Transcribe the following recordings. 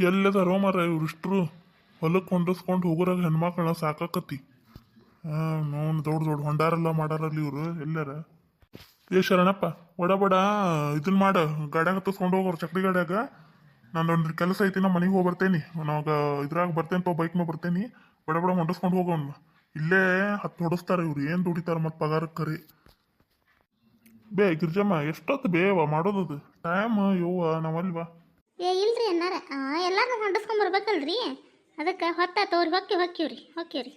ಎಲ್ಲದಾರೋ ಮರ ಇವ್ರಿಷ್ಟ್ರು ಹೊಲಕ್ಕೆ ಹೊಂಡಿಸ್ಕೊಂಡು ಹೋಗೋರಾಗ ಹೆಣ್ಮಕ್ಳನ್ನ ಸಾಕಾಕತ್ತಿ. ನೋನ್ ದೊಡ್ಡ ದೊಡ್ಡ ಹೊಂಡಾರಲ್ಲ ಮಾಡಾರಲ್ಲಿ ಇವರು, ಎಲ್ಲಾರ. ಏ, ಶರಣಪ್ಪ ಬಡ ಬಡ ಇದನ್ನ ಮಾಡ. ಗಾಡ್ಯಾಗ ಹತ್ತಿಸ್ಕೊಂಡು ಹೋಗೋರು ಚಕ್ಡಿ ಗಾಡ್ಯಾಗ. ನಾನು ಒಂದು ಕೆಲಸ ಐತಿ, ನಾ ಮನೆಗೆ ಹೋಗಿ ಬರ್ತೇನೆ. ನಾವಾಗ ಇದ್ರಾಗ ಬರ್ತೇನೆ ತೋ ಬೈಕ್ ಬರ್ತೇನಿ. ಬಡ ಬಡ ಹೊಂಡಿಸ್ಕೊಂಡು ಹೋಗೋಣ ಇಲ್ಲೇ ಹತ್ತು ಹೊಡಿಸ್ತಾರೆ ಇವ್ರು, ಏನು ದುಡಿತಾರೆ ಮತ್ತು ಪಗಾರಕ್ಕೆ ಕರಿ. ಬೇ, ಗಿರ್ಜಮ್ಮ ಎಷ್ಟೊತ್ತು ಬೇವ ಮಾಡೋದದು ಟೈಮ್, ಯವ್ವ, ನಾವಲ್ವಾ? ಏ, ಇಲ್ರಿ ಅನ್ನಾರ. ಎಲ್ಲಾರು ಹೊಂಡಸ್ಕೊಂಬರ್ಬೇಕಲ್ರಿ ಅದಕ್ಕೆ ಹೊತ್ತ ತೋರಿ, ಹೊಕ್ಕಿ, ಹೊಕ್ಕಿವ್ರಿ ಹೊಕ್ಕಿವ್ರಿ.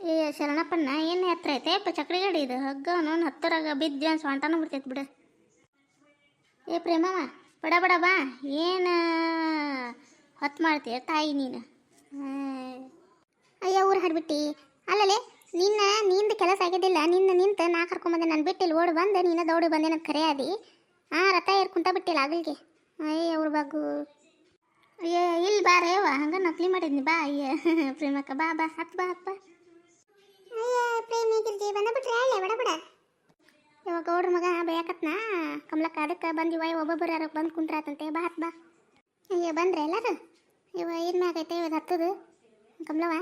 ಏ, ಶರಣಪ್ಪಣ್ಣ, ಏನು ಹತ್ರ ಐತೆ? ಯಪ್ಪ ಚಕ್ರಿ ಗಾಡಿ ಇದು. ಹಗ್ಗ ಹತ್ತರಾಗ ಬಿದ್ದು ಸ್ವಂಟನ ಬಿಡ್ತೈತೆ ಬಿಡು. ಏ, ಪ್ರೇಮವ, ಬಡ ಬಡ, ಬಾ. ಏನು ಹೊತ್ತು ಮಾಡ್ತೀಯ ತಾಯಿ ನೀನು? ಅಯ್ಯ, ಊರು ಹಾಡ್ಬಿಟ್ಟಿ. ಅಲ್ಲಲೇ, ನಿನ್ನ ನಿಂದು ಕೆಲಸ ಆಗಿದ್ದಿಲ್ಲ. ನಿನ್ನ ನಿಂತು ನಾ ಕರ್ಕೊಂಬಂದೆ ನಾನು ಬಿಟ್ಟಿಲ್ಲ ಓಡಿ ಬಂದೆ. ನೀನು ದೌಡಿ ಬಂದೆ ನನ್ನ ಕರೆಯಾದಿ ಆ, ರಥ ಏರ್ ಕುಂತ ಬಿಟ್ಟಿಲ್ಲ, ಆಗಲ್ಗೆ. ಅಯ್ಯ, ಅವ್ರ ಬಾಗು ಅಯ್ಯ ಇಲ್ಲಿ ಬಾ ರೇವ ಹಂಗೆ ನಕಲಿ ಮಾಡಿದ್ನಿ. ಬಾ, ಅಯ್ಯ. ಪ್ರೇಮಕ್ಕ, ಬಾ ಬಾ, ಹತ್ ಬಾ ಹತ್ ಬಾ. ಅಯ್ಯ, ಪ್ರೇಮಿ ಗಿರ್ಜಿ ಬಂದ ಬಿಟ್ರೆ ಹೇಳಿ, ಬಡ ಬಡ. ಇವಾಗ ಗೌಡ್ರ ಮಗ ಬೇಕತ್ನ ಕಮಲಕ್ಕ, ಅದಕ್ಕೆ ಬಂದಿವ ಒಬ್ಬೊಬ್ಬರು ಯಾರು ಬಂದು ಕುಂತ್ರಾತಂತೆ. ಬಾ, ಹತ್ ಬಾ. ಅಯ್ಯ, ಬಂದ್ರೆ ಎಲ್ಲರೂ? ಇವ ಏನು ಮ್ಯಾಗೈತೆ ಇವಾಗ ಹತ್ತದು? ಕಮಲವ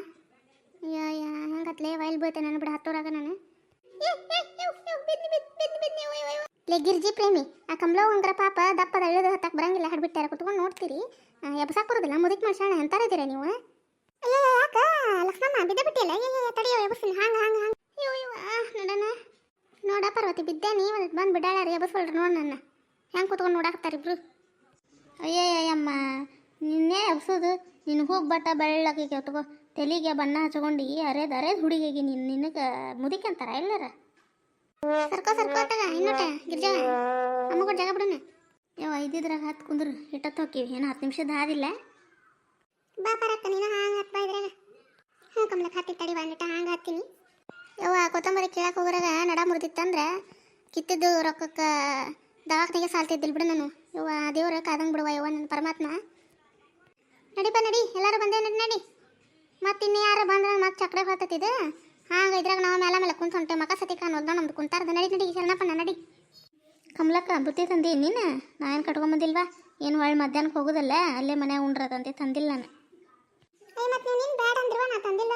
ಅಯ್ಯ ಅಯ್ಯ, ಹಂಗತ್ಲೆ ವೈಲ್ ಬೀಳ್ತೆ ನಾನು ಬಿಡ, ಹತ್ತೋರಾಗ ನಾನು. ಲೇ ಗಿರ್ಜಿ ಪ್ರೇಮಿ, ಆ ಕಮಲವ್ ಹಂಗ್ರ ಪಾಪ ದಪ್ಪದ ಇಳಿದು ಹತ್ತಕ್ಕೆ ಬರಂಗಿಲ್ಲ, ಹಡ್ಬಿಟ್ಟಾರ ಕುತ್ಕೊಂಡು ನೋಡ್ತೀರಿ. ಎಬ್ಸಾಕ್ ಬರೋದಿಲ್ಲ, ಮುದುಕ್ ಅಂತಾರೆ ಅಂತಾರಿದ್ದೀರ ನೀವು ಅಯ್ಯೋ ಯಾಕ? ಲಕ್ಷ್ಮಮ್ಮ, ಬಿದ್ದೆ ಬಿಟ್ಟಿಲ್ಲ ಅಯ್ಯೋ ತಡಿಯೋ ಎಬ್ಸಿಲ್ಲ ಹಂಗ ಹಂಗ ಹಂಗ. ಅಯ್ಯೋ ಅಯ್ಯೋ ನೋಡಣ ನೋಡ ಪಾರ್ವತಿ, ಬಿದ್ದೆ ನೀವು ಬಂದು ಬಿಡಾಳ ಎಬ್ಸ್ಕೊಳ್ರಿ ನೋಡಿ ನನ್ನ. ಹೆಂಗೆ ಕುತ್ಕೊಂಡು ನೋಡಾಕತ್ತಾರ ಇಬ್ರು? ಅಯ್ಯಯ್ಯಮ್ಮ ನಿನ್ನೆ ಎಬ್ಸೋದು. ನಿನ್ನ ಹೋಗಿ ಬಟ್ಟ ಬೆಳ್ಳಕ್ಕೆ ತಗೋ. ತಲೆಗೆ ಬಣ್ಣ ಹಚ್ಕೊಂಡು, ಅರೇದು, ಅರೇದ್ ಹುಡುಗಿಗೆ ನಿನ್ನ ನಿನಗೆ ಅಂತಾರ ಎಲ್ಲರ? ಸರ್ಕೋ ಸರ್ಕೋ ತಗ ಇನ್ನೊಟ ಅಮ್ಮ ಅಮ್ಮಗ ಜಾಗ ಬಿಡೋಣ. ಯಾವ ಐದಿದ್ರಾಗ ಹತ್ತು ಕುಂದ್ರು ಇಟ್ಟತ್ತು ಹೋಗ್ತೀವಿ ಏನೋ ಹತ್ತು ನಿಮಿಷದ ಆದಿಲ್ಲ. ಬಾ ನೀನು ಹಾಂಗೆ ಬಾ ಹ್ಞೂ ಹತ್ತಿ ತಡಿ ಬಂದಿಟ್ಟ ಹಾಂಗೆ ಹತ್ತೀನಿ. ಕೊತ್ತಂಬರಿ ಕೇಳಕ್ಕೆ ಹೋಗ್ರಾಗ ನಡ ಮುರಿದಿತ್ತಂದ್ರೆ ಕಿತ್ತಿದ್ದು ರೊಕ್ಕಕ್ಕೆ ದವಾಖಾನೆಗೆ ಸಾಲ್ತಿದ್ದಿಲ್ಲ ಬಿಡು ನಾನು. ಯವ್ವ, ದೇವ್ರ ಕಾದಂಗೆ ಬಿಡುವ ಯವ್ವ, ನನ್ನ ಪರಮಾತ್ಮ. ನಡಿಪ ನಡಿ. ಎಲ್ಲರೂ ಬಂದೇ ನಡಿ ನಡಿ. ಮತ್ತೆ ಇನ್ನು ಯಾರು ಬಂದ್ರೆ ಮತ್ತೆ ಚಕ್ರೆ ಹೊತ್ತತಿದ್ದು ಹಾಂಗ ಇದ್ರಾಗ ನಾವು ಮೇಲೆ ಮೇಲೆ ಬುತ್ತಿ ತಂದಿ ನೀನು? ನಾನು ಕಟ್ಕೊಂಬಂದಿಲ್ವಾ ಏನು ಒಳ್ಳೆ ಮಧ್ಯಾಹ್ನಕ್ಕೆ ಹೋಗೋದಲ್ಲ? ಅಲ್ಲೇ ಮನೆ ಉಂಡ್ರದಂತೆ ತಂದಿಲ್ಲ ನಾನು. ಮತ್ತೆ ನೀನು ಬೇಡ ಅಂದ್ರವ? ನಾ ತಂದಿಲ್ಲ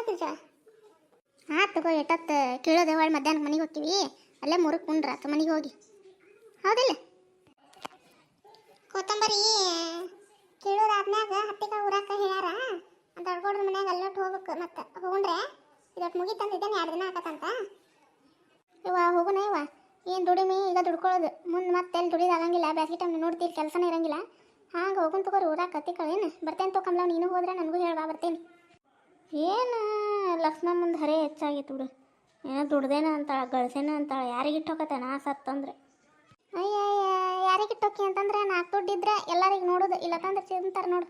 ಹಾಂ ತಗೋ ಎಟ್ಟತ್ತು ಕೇಳೋದೆ ಒಳ್ಳೆ ಮಧ್ಯಾಹ್ನಕ್ಕೆ ಮನೆಗೆ ಹೋಗ್ತೀವಿ. ಅಲ್ಲೇ ಮುರುಕ್ ಉಂಡ್ರ ಆತು ಮನೆಗೆ ಹೋಗಿ. ಹೌದಿಲ್ಲ? ಕೊತ್ತಂಬರಿ ಕೀಳೋದಾದ್ಮ್ಯಾಗ ಹತ್ತಿಕ ಊರಾಕ ಹೇಳ್ಯಾರ. ದೊಡ್ಡ ಮನ್ಯಾಗ ಅಲ್ಲೊಟ್ಟು ಹೋಗ್ಬೇಕು ಮತ್ತೆ ಹೋಗ್ರೆ ಇದೊಟ್ಟು ಮುಗಿತಂದಿದ್ದೇನೆ ಎರಡು ದಿನ ಆಕತ್ತಂತ ಇವ ಹೋಗುನ ಇವ ಏನು ದುಡಿಮಿ ಈಗ ದುಡ್ಕೊಳ್ಳೋದು. ಮುಂದೆ ಮತ್ತೆ ಎಲ್ಲಿ ದುಡಿದಾಗಂಗಿಲ್ಲ ಬ್ಯಾಸಿ ಟೈಮ್ ನೋಡ್ತೀರಿ ಕೆಲಸನೇ ಇರಂಗಿಲ್ಲ. ಹಾಂಗೆ ಹೋಗುನ್ ತಗೋರು ಊರಾಗ ಕತ್ತಿಕೊಳ್ಳೇನು ಬರ್ತೇನೆ ತೋ ನೀನು ಹೋದ್ರೆ ನನಗೂ ಹೇಳ್ಬಾ ಬರ್ತೇನೆ. ಏನು ಲಕ್ಷ್ಮಣ ಮುಂದೆ ಹರೇ ಹೆಚ್ಚಾಗಿತ್ತು ಬಿಡು. ಏನೋ ದುಡ್ದೇನ ಅಂತಾಳೆ, ಗಳಿಸೇನ ಅಂತಾಳೆ ಯಾರಿಗಿಟ್ಟು ಹೋಗತ್ತೆ ನಾ ಸತ್ತಂದ್ರೆ ಅಯ್ಯ ಯಾರಿಗಿಟ್ಟು ಹೋಗಿ ಅಂತಂದ್ರೆ ನಾಲ್ಕು ದುಡ್ಡಿದ್ರೆ ಎಲ್ಲರಿಗೆ ನೋಡೋದು ಇಲ್ಲ ತಂದ್ರೆ ಚಿಂತಾರೆ ನೋಡು